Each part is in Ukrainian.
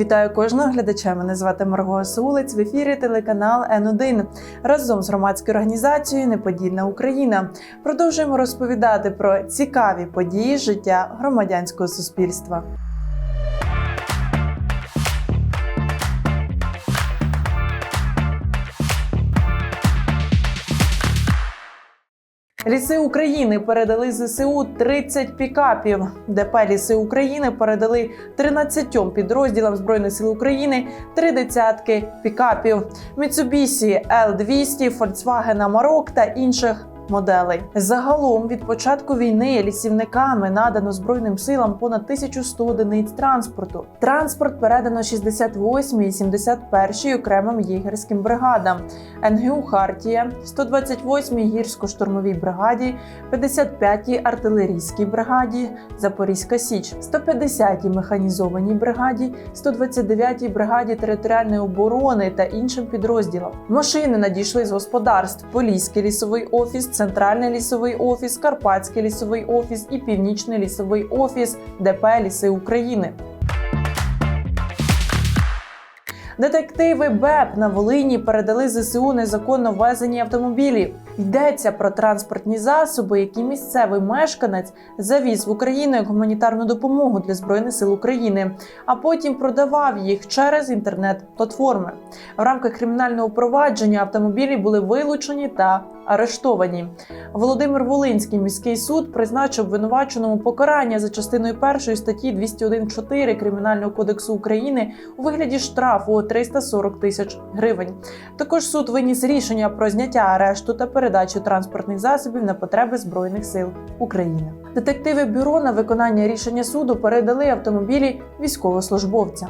Вітаю кожного глядача. Мене звати Марго Сулиць. В ефірі телеканал Н1 разом з громадською організацією Неподільна Україна продовжуємо розповідати про цікаві події життя громадянського суспільства. Ліси України передали ЗСУ 30 пікапів. ДП Ліси України передали 13 підрозділам збройних сил України три десятки пікапів Міцубісі Л 200 Фольксвагена Марок та інших. Моделей загалом від початку війни лісівниками надано збройним силам понад 1100 одиниць транспорту. Транспорт передано 68 і 71 окремим єгерським бригадам, НГУ Хартія, 128 гірсько-штурмовій бригаді, 55-й артилерійській бригаді, Запорізька Січ, 150-й механізованій бригаді, 129-й бригаді територіальної оборони та іншим підрозділам. Машини надійшли з господарств: Поліський лісовий офіс, Центральний лісовий офіс, Карпатський лісовий офіс і Північний лісовий офіс ДП Ліси України. Детективи БЕП на Волині передали ЗСУ незаконно ввезені автомобілі. Йдеться про транспортні засоби, які місцевий мешканець завіз в Україну як гуманітарну допомогу для збройних сил України, а потім продавав їх через інтернет-платформи. В рамках кримінального провадження автомобілі були вилучені та арештовані. Володимир Волинський міський суд призначив винуваченому покарання за частиною першої статті 201.4 Кримінального кодексу України у вигляді штрафу у 340 тисяч гривень. Також суд виніс рішення про зняття арешту та передачу транспортних засобів на потреби збройних сил України. Детективи бюро на виконання рішення суду передали автомобілі військовослужбовцям.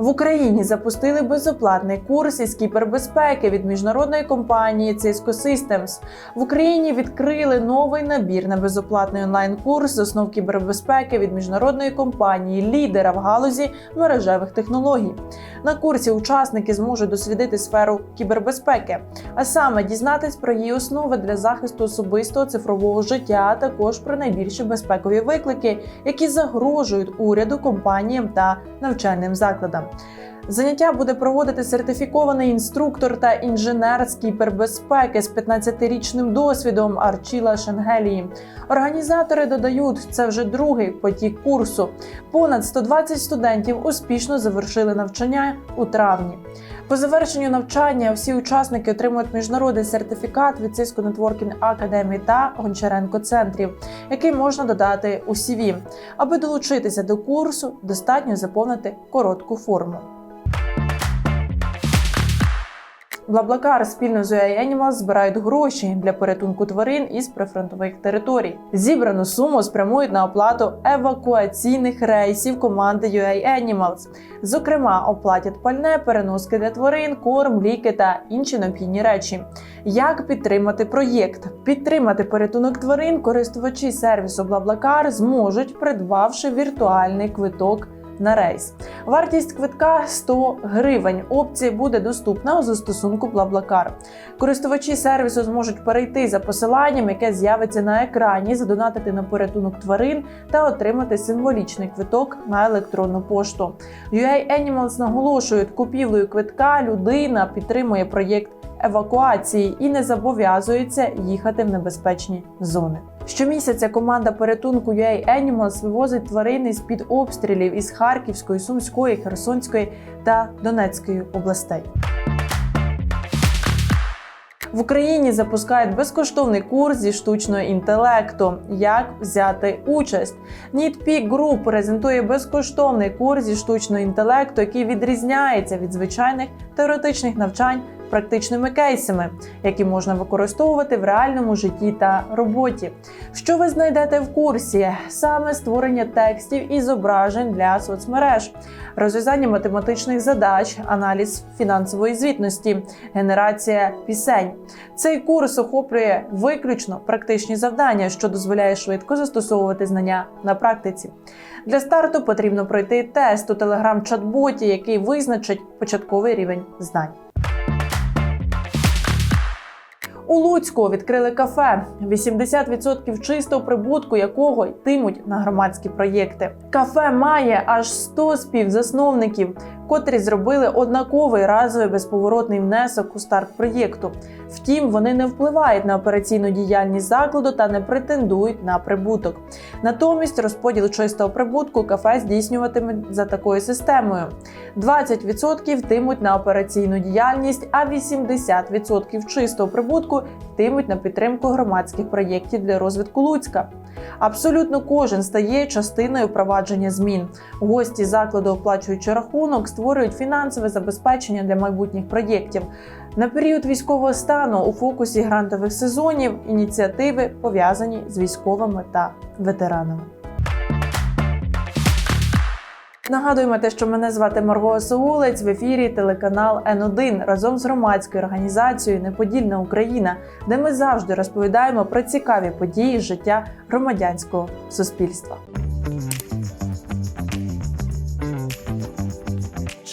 В Україні запустили безоплатний курс із кібербезпеки від міжнародної компанії Cisco Systems. В Україні відкрили новий набір на безоплатний онлайн-курс з основ кібербезпеки від міжнародної компанії, лідера в галузі мережевих технологій. На курсі учасники зможуть дослідити сферу кібербезпеки, а саме дізнатись про її основи для захисту особистого цифрового життя, а також про найбільші безпекові виклики, які загрожують уряду, компаніям та навчальним закладам. Заняття буде проводити сертифікований інструктор та інженер з кібербезпеки з 15-річним досвідом Арчіла Шенгелії. Організатори додають, це вже другий потік курсу. Понад 120 студентів успішно завершили навчання у травні. По завершенню навчання всі учасники отримують міжнародний сертифікат від Cisco Networking Academy та Гончаренко центрів, який можна додати у CV. Аби долучитися до курсу, достатньо заповнити коротку форму. Блаблакар спільно з Animals збирають гроші для порятунку тварин із прифронтових територій. Зібрану суму спрямують на оплату евакуаційних рейсів команди UA Animals. Зокрема, оплатять пальне, переноски для тварин, корм, ліки та інші необхідні речі. Як підтримати проєкт? Підтримати порятунок тварин користувачі сервісу Блаблакар зможуть, придбавши віртуальний квиток на рейс. Вартість квитка 100 гривень. Опція буде доступна у застосунку Блаблакар. Користувачі сервісу зможуть перейти за посиланням, яке з'явиться на екрані, задонатити на порятунок тварин та отримати символічний квиток на електронну пошту. UA Animals наголошують, купівлею квитка людина підтримує проєкт евакуації і не зобов'язується їхати в небезпечні зони. Щомісяця команда порятунку UA Animals вивозить тварини з під обстрілів із Харківської, Сумської, Херсонської та Донецької областей. В Україні запускають безкоштовний курс зі штучного інтелекту. Як взяти участь? NeedPeak Group презентує безкоштовний курс зі штучного інтелекту, який відрізняється від звичайних теоретичних навчань практичними кейсами, які можна використовувати в реальному житті та роботі. Що ви знайдете в курсі? Саме створення текстів і зображень для соцмереж, розв'язання математичних задач, аналіз фінансової звітності, генерація пісень. Цей курс охоплює виключно практичні завдання, що дозволяє швидко застосовувати знання на практиці. Для старту потрібно пройти тест у телеграм-чат-боті, який визначить початковий рівень знань. У Луцьку відкрили кафе, 80% чистого прибутку якого йтимуть на громадські проєкти. Кафе має аж 100 співзасновників, котрі зробили однаковий разовий безповоротний внесок у старт проєкту. Втім, вони не впливають на операційну діяльність закладу та не претендують на прибуток. Натомість розподіл чистого прибутку кафе здійснюватиме за такою системою: 20% йтимуть на операційну діяльність, а 80% чистого прибутку йтимуть на підтримку громадських проєктів для розвитку Луцька. Абсолютно кожен стає частиною впровадження змін. Гості закладу, оплачуючи рахунок, створюють фінансове забезпечення для майбутніх проєктів. На період військового стану у фокусі грантових сезонів ініціативи пов'язані з військовими та ветеранами. Нагадуємо те, що мене звати Марго Соулець в ефірі телеканал Н1 разом з громадською організацією Неподільна Україна, де ми завжди розповідаємо про цікаві події життя громадянського суспільства.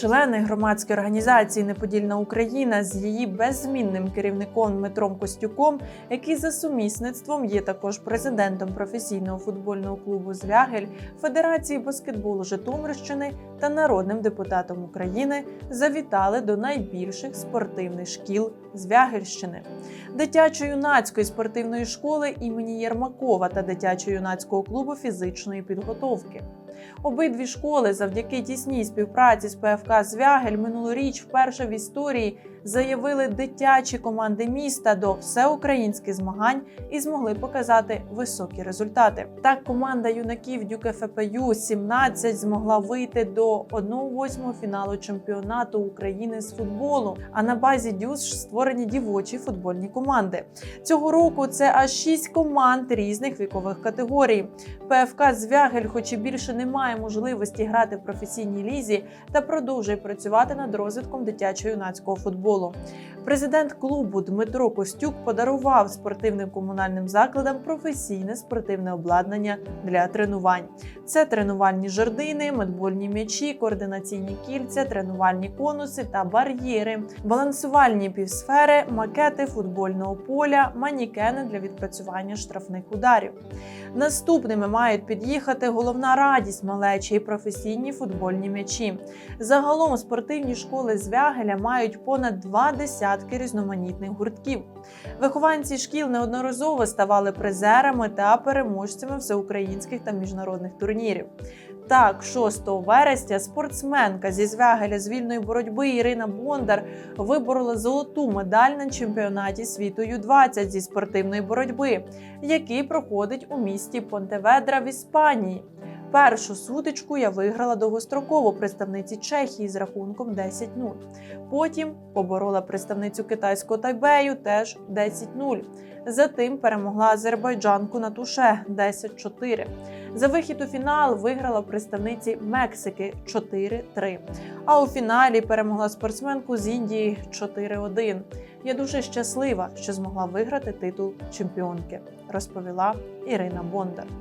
Члени громадської організації Неподільна Україна з її беззмінним керівником Дмитром Костюком, який за сумісництвом є також президентом професійного футбольного клубу Звягель, Федерації баскетболу Житомирщини та народним депутатом України, завітали до найбільших спортивних шкіл Звягельщини. Дитячо-юнацької спортивної школи імені Єрмакова та дитячо-юнацького клубу фізичної підготовки. Обидві школи завдяки тісній співпраці з ПФК Звягель минулоріч вперше в історії заявили дитячі команди міста до всеукраїнських змагань і змогли показати високі результати. Так, команда юнаків Дюк ФПЮ 17 змогла вийти до 1-8 фіналу чемпіонату України з футболу. А на базі Дюс створені дівочі футбольні команди. Цього року це аж 6 команд різних вікових категорій. ПФК Звягель, хоч і більше не має можливості грати в професійній лізі, та продовжує працювати над розвитком дитячо-юнацького футболу було. Президент клубу Дмитро Костюк подарував спортивним комунальним закладам професійне спортивне обладнання для тренувань. Це тренувальні жердини, медбольні м'ячі, координаційні кільця, тренувальні конуси та бар'єри, балансувальні півсфери, макети футбольного поля, манікени для відпрацювання штрафних ударів. Наступними мають під'їхати головна радість малечі і професійні футбольні м'ячі. Загалом спортивні школи Звягеля мають понад два десятки різноманітних гуртків. Вихованці шкіл неодноразово ставали призерами та переможцями всеукраїнських та міжнародних турнірів. Так, 6 вересня спортсменка зі Звягеля з вільної боротьби Ірина Бондар виборола золоту медаль на чемпіонаті світу Ю-20 зі спортивної боротьби, який проходить у місті Понтеведра в Іспанії. Першу сутичку я виграла довгостроково представниці Чехії з рахунком 10-0. Потім поборола представницю китайського Тайбею теж 10-0. Затим перемогла азербайджанку на туше 10-4. За вихід у фінал виграла представниці Мексики 4-3. А у фіналі перемогла спортсменку з Індії 4-1. Я дуже щаслива, що змогла виграти титул чемпіонки, розповіла Ірина Бондар.